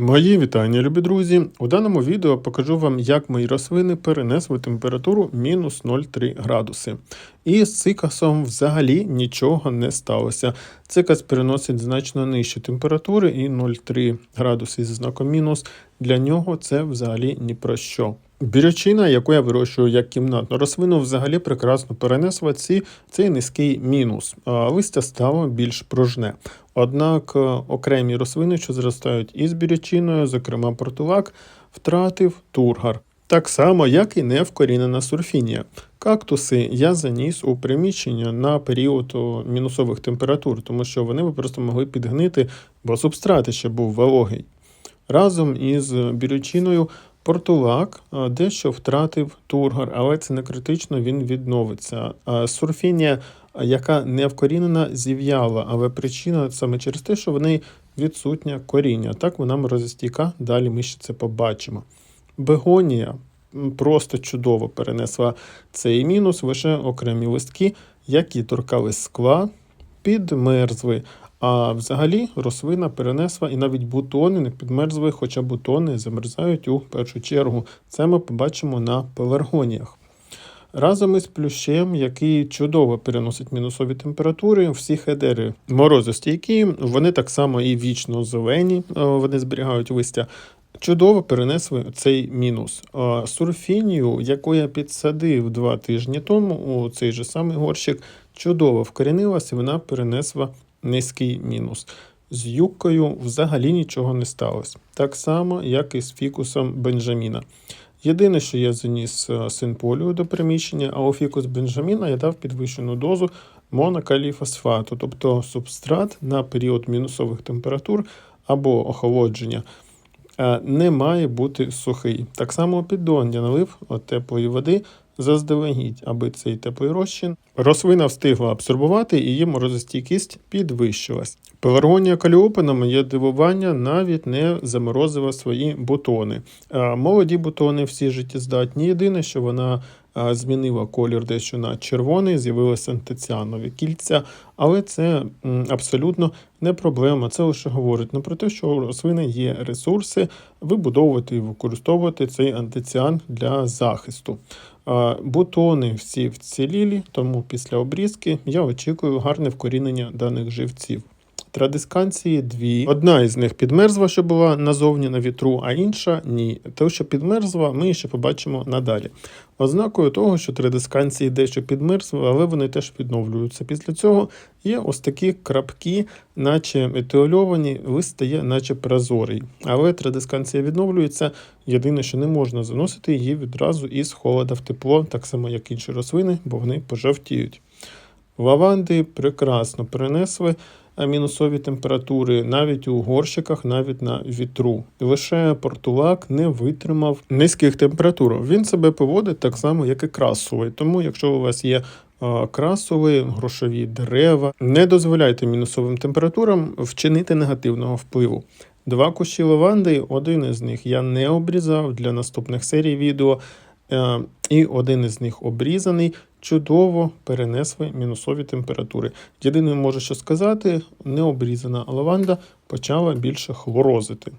Мої вітання, любі друзі! У даному відео покажу вам, як мої рослини перенесли температуру мінус 0,3 градуси. І з цикасом взагалі нічого не сталося. Цикас переносить значно нижчі температури і 0,3 градуси зі знаком мінус. Для нього це взагалі ні про що. Бірючина, яку я вирощую як кімнатну рослину, взагалі прекрасно перенесла ці, цей низький мінус. Листя стало більш пружне. Однак е, окремі рослини, що зростають із бірючиною, зокрема портулак, втратив тургар. Так само, як і невкорінена сурфінія. Кактуси я заніс у приміщення на період мінусових температур, тому що вони би просто могли підгнити, бо субстрат ще був вологий. Разом із бірючиною Портулак дещо втратив тургор, але це не критично, він відновиться. Сурфінія, яка не вкорінена, зів'яла, але причина саме через те, що в неї відсутнє коріння. Так вона морозостійка, далі ми ще це побачимо. Бегонія просто чудово перенесла цей мінус, лише окремі листки, які торкались скла, підмерзли. А взагалі рослина перенесла і навіть бутони не підмерзли, хоча бутони замерзають у першу чергу. Це ми побачимо на пеларгоніях. Разом із плющем, який чудово переносить мінусові температури, всі хедери морозостійкі, вони так само і вічно зелені, вони зберігають листя. Чудово перенесли цей мінус. Сурфінію, яку я підсадив два тижні тому, у цей же самий горщик, чудово вкорінилася, вона перенесла низький мінус. З юбкою взагалі нічого не сталося. Так само, як і з фікусом Бенджаміна. Єдине, що я заніс синполію до приміщення, а у фікус Бенджаміна я дав підвищену дозу монокаліфосфату, тобто субстрат на період мінусових температур або охолодження. Не має бути сухий. Так само піддон я налив теплої води заздалегідь, аби цей теплий розчин рослина встигла абсорбувати і її морозостійкість підвищилась. Пеларгонія каліопа, на моє дивування, навіть не заморозила свої бутони. Молоді бутони всі життєздатні. Єдине, що вона змінила колір дещо на червоний, з'явилися антиціанові кільця, але це абсолютно не проблема. Це лише говорить не про те, що у рослини є ресурси вибудовувати і використовувати цей антиціан для захисту. Бутони всі вцілілі, тому після обрізки я очікую гарне вкорінення даних живців. Традисканції дві. Одна із них підмерзла, що була назовні на вітру, а інша ні. Те, що підмерзла, ми ще побачимо надалі. Ознакою того, що традисканції дещо підмерзли, але вони теж відновлюються. Після цього є ось такі крапки, наче етіольовані, лист наче прозорий. Але традисканція відновлюється. Єдине, що не можна заносити її відразу із холода в тепло, так само, як інші рослини, бо вони пожовтіють. Лаванди прекрасно перенесли мінусові температури навіть у горщиках, навіть на вітру. Лише портулак не витримав низьких температур. Він себе поводить так само, як і красовий. Тому, якщо у вас є красові, грошові дерева, не дозволяйте мінусовим температурам вчинити негативного впливу. Два кущі лаванди, один із них я не обрізав для наступних серій відео. Е, і один із них обрізаний, чудово перенесли мінусові температури. Єдине, можу що сказати, необрізана лаванда почала більше хлорозити.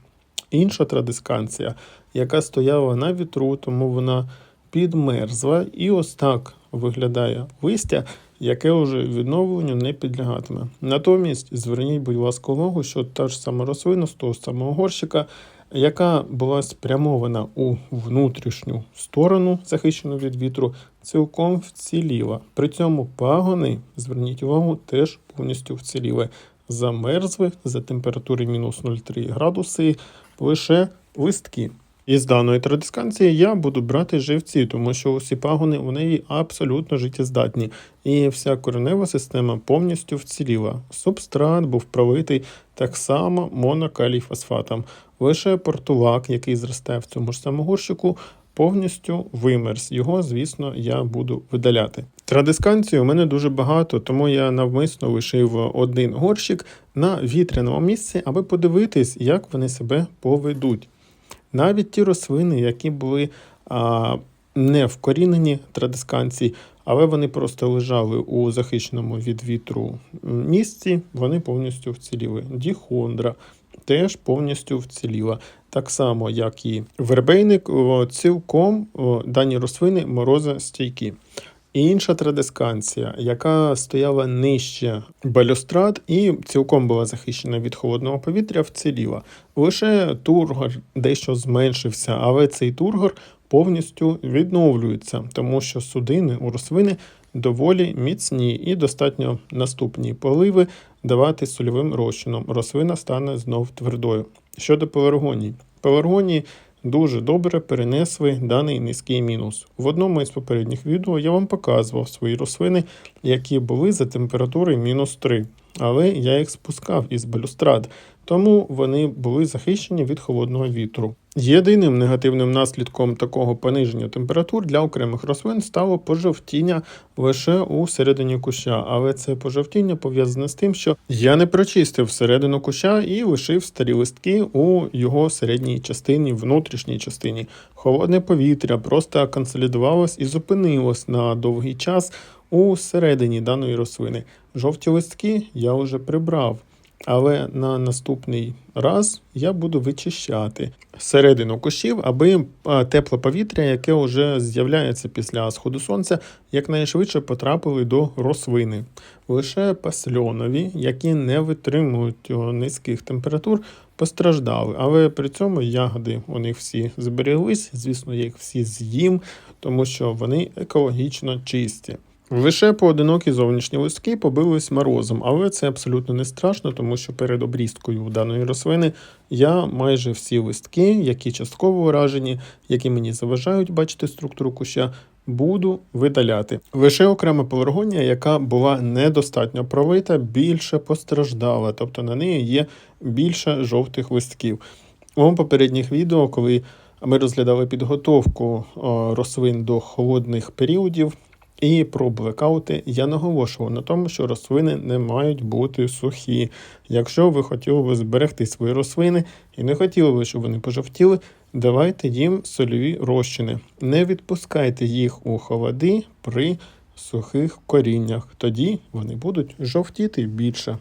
Інша традисканція, яка стояла на вітру, тому вона підмерзла, і ось так виглядає листя, яке вже відновленню не підлягатиме. Натомість зверніть, будь ласка, увагу, що та ж сама рослина з того самого горщика яка була спрямована у внутрішню сторону, захищену від вітру, цілком вціліла. При цьому пагони, зверніть увагу, теж повністю вціліли. Замерзли за температури мінус 0,3 градуси лише листки. Із даної традисканції я буду брати живці, тому що усі пагони у неї абсолютно життєздатні, і вся коренева система повністю вціліла. Субстрат був пролитий так само монокаліфосфатом. Лише портулак, який зростає в цьому ж самому горщику, повністю вимерз. Його, звісно, я буду видаляти. Традисканції у мене дуже багато, тому я навмисно лишив один горщик на вітряному місці, аби подивитись, як вони себе поведуть. Навіть ті рослини, які були а, не вкорінені традисканції, але вони просто лежали у захищеному від вітру місці, вони повністю вціліли. Діхондра теж повністю вціліла. Так само, як і вербейник, цілком дані рослини морозостійкі. Інша традисканція, яка стояла нижче балюстрад і цілком була захищена від холодного повітря, вціліла. Лише тургор дещо зменшився, але цей тургор повністю відновлюється, тому що судини у рослини доволі міцні і достатньо наступні поливи давати сольовим розчином. Рослина стане знов твердою. Щодо пеларгоній. Пеларгонії дуже добре перенесли даний низький мінус. В одному із попередніх відео я вам показував свої рослини, які були за температури мінус 3, але я їх спускав із балюстрад, тому вони були захищені від холодного вітру. Єдиним негативним наслідком такого пониження температур для окремих рослин стало пожовтіння лише у середині куща, але це пожовтіння пов'язане з тим, що я не прочистив середину куща і лишив старі листки у його середній частині, внутрішній частині. Холодне повітря просто консолідувалось і зупинилось на довгий час у середині даної рослини. Жовті листки я вже прибрав. Але на наступний раз я буду вичищати середину кущів, аби тепле повітря, яке вже з'являється після сходу сонця, якнайшвидше потрапили до рослини. Лише пасльонові, які не витримують низьких температур, постраждали. Але при цьому ягоди у них всі збереглись. Звісно, я їх всі з'їм, тому що вони екологічно чисті. Лише поодинокі зовнішні листки побились морозом, але це абсолютно не страшно, тому що перед обрізкою даної рослини я майже всі листки, які частково уражені, які мені заважають бачити структуру куща, буду видаляти. Лише окрема пеларгонія, яка була недостатньо провита, більше постраждала, тобто на неї є більше жовтих листків. У попередніх відео, коли ми розглядали підготовку рослин до холодних періодів. І про блекаути я наголошував на тому, що рослини не мають бути сухі. Якщо ви хотіли би зберегти свої рослини і не хотіли би, щоб вони пожовтіли, давайте їм сольові розчини. Не відпускайте їх у холоди при сухих коріннях. Тоді вони будуть жовтіти більше.